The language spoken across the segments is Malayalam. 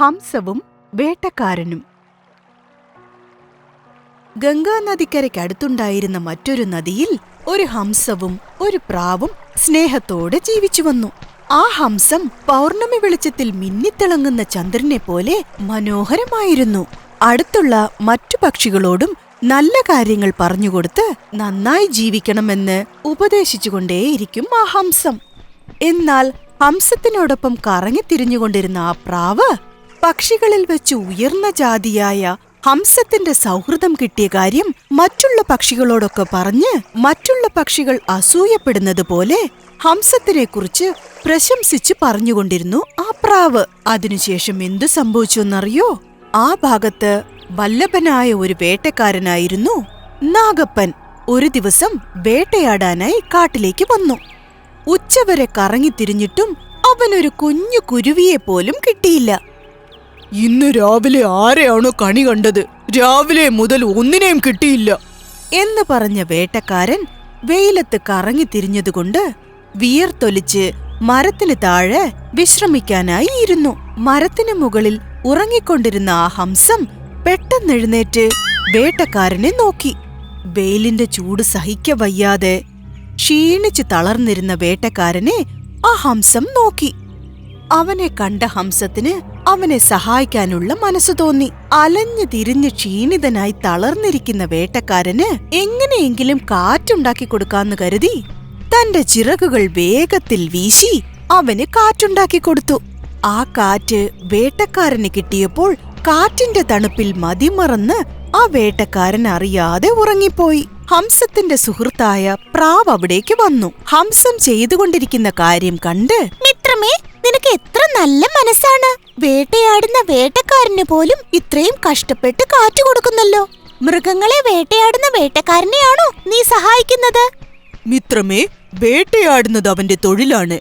ഹംസവും വേട്ടക്കാരനും. ഗംഗാനദിക്കരയ്ക്കടുത്തുണ്ടായിരുന്ന മറ്റൊരു നദിയിൽ ഒരു ഹംസവും ഒരു പ്രാവും സ്നേഹത്തോടെ ജീവിച്ചു വന്നു. ആ ഹംസം പൗർണമി വെളിച്ചത്തിൽ മിന്നിത്തിളങ്ങുന്ന ചന്ദ്രനെ പോലെ മനോഹരമായിരുന്നു. അടുത്തുള്ള മറ്റു പക്ഷികളോടും നല്ല കാര്യങ്ങൾ പറഞ്ഞുകൊടുത്ത് നന്നായി ജീവിക്കണമെന്ന് ഉപദേശിച്ചുകൊണ്ടേയിരിക്കും ആ ഹംസം. എന്നാൽ ഹംസത്തിനോടൊപ്പം കറങ്ങിത്തിരിഞ്ഞുകൊണ്ടിരുന്ന ആ പ്രാവ് പക്ഷികളിൽ വെച്ച് ഉയർന്ന ജാതിയായ ഹംസത്തിന്റെ സൗഹൃദം കിട്ടിയ കാര്യം മറ്റുള്ള പക്ഷികളോടൊക്കെ പറഞ്ഞ് മറ്റുള്ള പക്ഷികൾ അസൂയപ്പെടുന്നത് പോലെ ഹംസത്തിനെ കുറിച്ച് പ്രശംസിച്ച് പറഞ്ഞുകൊണ്ടിരുന്നു ആ പ്രാവ്. അതിനുശേഷം എന്തു സംഭവിച്ചുവെന്നറിയോ ആ ഭാഗത്ത് വല്ലഭനായ ഒരു വേട്ടക്കാരനായിരുന്നു നാഗപ്പൻ. ഒരു ദിവസം വേട്ടയാടാനായി കാട്ടിലേക്ക് വന്നു. ഉച്ചവരെ കറങ്ങിത്തിരിഞ്ഞിട്ടും അവനൊരു കുഞ്ഞു കുരുവിയെ പോലും കിട്ടിയില്ല. ഇന്ന് രാവിലെ ആരെയാണോ കണി കണ്ടത്? രാവിലെ മുതൽ ഒന്നിനെയും കിട്ടിയില്ല. എന്ന് പറഞ്ഞ വേട്ടക്കാരൻ വെയിലത്ത് കറങ്ങി തിരിഞ്ഞതുകൊണ്ട് വിയർത്തൊലിച്ച് മരത്തിന് താഴെ വിശ്രമിക്കാനായി ഇരുന്നു. മരത്തിന് മുകളിൽ ഉറങ്ങിക്കൊണ്ടിരുന്ന ആ ഹംസം പെട്ടെന്നെഴുന്നേറ്റ് വേട്ടക്കാരനെ നോക്കി. വെയിലിന്റെ ചൂട് സഹിക്ക വയ്യാതെ ക്ഷീണിച്ച് തളർന്നിരുന്ന വേട്ടക്കാരനെ ആ ഹംസം നോക്കി. അവനെ കണ്ട ഹംസത്തിന് അവനെ സഹായിക്കാനുള്ള മനസ്സ് തോന്നി. അലഞ്ഞു തിരിഞ്ഞ് ക്ഷീണിതനായി തളർന്നിരിക്കുന്ന വേട്ടക്കാരന് എങ്ങനെയെങ്കിലും കാറ്റുണ്ടാക്കി കൊടുക്കാന്ന് കരുതി തന്റെ ചിറകുകൾ വേഗത്തിൽ വീശി അവന് കാറ്റുണ്ടാക്കി കൊടുത്തു. ആ കാറ്റ് വേട്ടക്കാരന് കിട്ടിയപ്പോൾ കാറ്റിന്റെ തണുപ്പിൽ മതിമറന്ന് ആ വേട്ടക്കാരൻ അറിയാതെ ഉറങ്ങിപ്പോയി. ഹംസത്തിന്റെ സുഹൃത്തായ പ്രാവ് അവിടേക്ക് വന്നു. ഹംസം ചെയ്തുകൊണ്ടിരിക്കുന്ന കാര്യം കണ്ട് നല്ല മനസ്സാണ്. വേട്ടയാടുന്ന വേട്ടക്കാരന് പോലും ഇത്രയും കഷ്ടപ്പെട്ട് കാറ്റു കൊടുക്കുന്നല്ലോ. മൃഗങ്ങളെ വേട്ടയാടുന്ന വേട്ടക്കാരനെയാണോ നീ സഹായിക്കുന്നത്? മിത്രമേ വേട്ടയാടുന്നത് അവന്റെ തൊഴിലാണ്.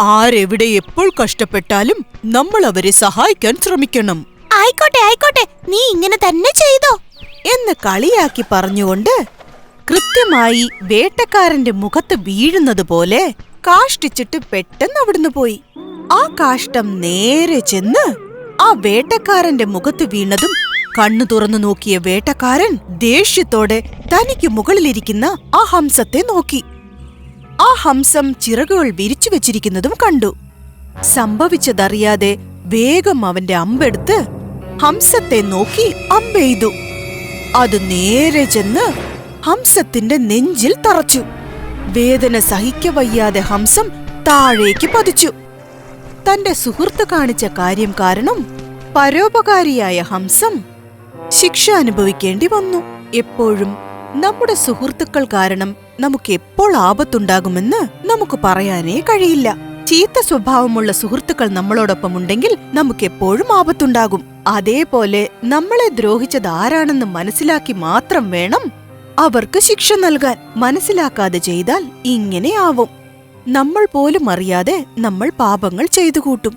ആരെവിടെ എപ്പോൾ കഷ്ടപ്പെട്ടാലും നമ്മൾ അവരെ സഹായിക്കാൻ ശ്രമിക്കണം. ആയിക്കോട്ടെ ആയിക്കോട്ടെ നീ ഇങ്ങനെ തന്നെ ചെയ്തോ. എന്ന് കളിയാക്കി പറഞ്ഞുകൊണ്ട് കൃത്യമായി വേട്ടക്കാരന്റെ മുഖത്ത് വീഴുന്നത് പോലെ കാഷ്ടിച്ചിട്ട് പെട്ടെന്ന് അവിടുന്ന് പോയി. ആ കാഷ്ടം നേരെ ചെന്ന് ആ വേട്ടക്കാരന്റെ മുഖത്ത് വീണതും കണ്ണു തുറന്നു നോക്കിയ വേട്ടക്കാരൻ ദേഷ്യത്തോടെ തനിക്ക് മുകളിലിരിക്കുന്ന ആ ഹംസത്തെ നോക്കി. ആ ഹംസം ചിറകുകൾ വിരിച്ചു വെച്ചിരിക്കുന്നതും കണ്ടു. സംഭവിച്ചതറിയാതെ വേഗം അവന്റെ അമ്പെടുത്ത് ഹംസത്തെ നോക്കി അമ്പെയ്തു അത് നേരെ ചെന്ന് ഹംസത്തിന്റെ നെഞ്ചിൽ തറച്ചു. വേദന സഹിക്കവയ്യാതെ ഹംസം താഴേക്ക് പതിച്ചു. തന്റെ സുഹൃത്ത് കാണിച്ച കാര്യം കാരണം പരോപകാരിയായ ഹംസം ശിക്ഷ അനുഭവിക്കേണ്ടി വന്നു. എപ്പോഴും നമ്മുടെ സുഹൃത്തുക്കൾ കാരണം നമുക്ക് എപ്പോൾ ആപത്തുണ്ടാകുമെന്ന് നമുക്ക് പറയാനേ കഴിയില്ല. ചീത്ത സ്വഭാവമുള്ള സുഹൃത്തുക്കൾ നമ്മളോടൊപ്പം ഉണ്ടെങ്കിൽ നമുക്കെപ്പോഴും ആപത്തുണ്ടാകും. അതേപോലെ നമ്മളെ ദ്രോഹിച്ചത് ആരാണെന്ന് മനസ്സിലാക്കി മാത്രം വേണം അവർക്ക് ശിക്ഷ നൽകാൻ. മനസ്സിലാക്കാതെ ചെയ്താൽ ഇങ്ങനെയാവും. നമ്മൾ പോലും അറിയാതെ നമ്മൾ പാപങ്ങൾ ചെയ്തു കൂട്ടും.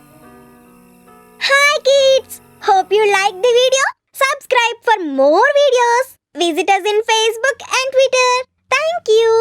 Hi hope you like the video subscribe for more videos visit us in Facebook and Twitter thank you